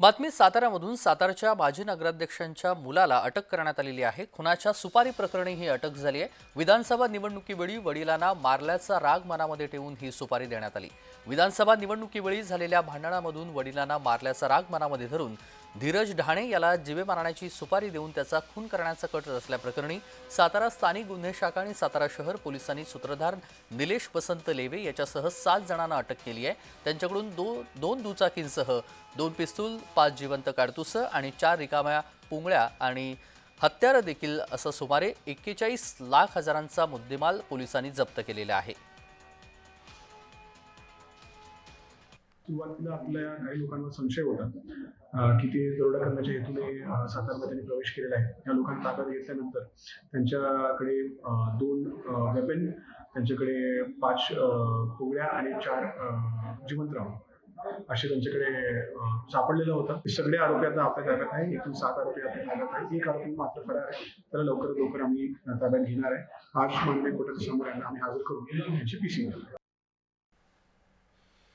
बातमी साताऱ्यामधून सातारच्या माजी नगराध्यक्षांच्या मुलाला अटक करण्यात आलेली आहे. खुनाच्या सुपारी प्रकरणी ही अटक झाली आहे. विधानसभा निवडणुकीवेळी वडिलांना मारल्याचा राग मनामध्ये ठेवून ही सुपारी देण्यात आली. विधानसभा निवडणुकीवेळी झालेल्या भांडणामधून वडिलांना मारल्याचा राग मनामध्ये धरून धीरज ढाणे याला जीवे मारण्याची सुपारी देऊन त्याचा खून करण्याचा कट रचल्याप्रकरणी सातारा स्थानिक गुन्हे शाखा आणि सातारा शहर पोलिसांनी सूत्रधार निलेश वसंत लेवे याच्यासह सात जणांना अटक केली आहे. त्यांच्याकडून दो दोन दुचाकींसह दोन पिस्तूल पाच जिवंत काडतुसं आणि चार रिकाम्या पुंगळ्या आणि हत्यारं देखील असं सुमारे एक्केचाळीस लाख हजारांचा मुद्देमाल पोलिसांनी जप्त केलेला आहे. सुरुवातीला आपल्या काही लोकांवर संशय होता. की ते दरोडा करण्याच्या हेतूने सातारमध्ये त्यांनी प्रवेश केलेला आहे. त्या लोकांना ताब्यात घेतल्यानंतर त्यांच्याकडे दोन वेपन त्यांच्याकडे पाच अं, पोगळ्या आणि चार जिवंतराव जिवंत असे त्यांच्याकडे सापडलेलं होतं. सगळे आरोपी आता आपल्या ताब्यात आहे. एकूण सात आरोपी आपल्या ताब्यात आहे एक आरोपी मात्र फरार आहे. त्याला लवकरात लवकर आम्ही ताब्यात घेणार आहे. आज माननीय कोर्टाच्या समोर यांना आम्ही हजर करून यांची पीसी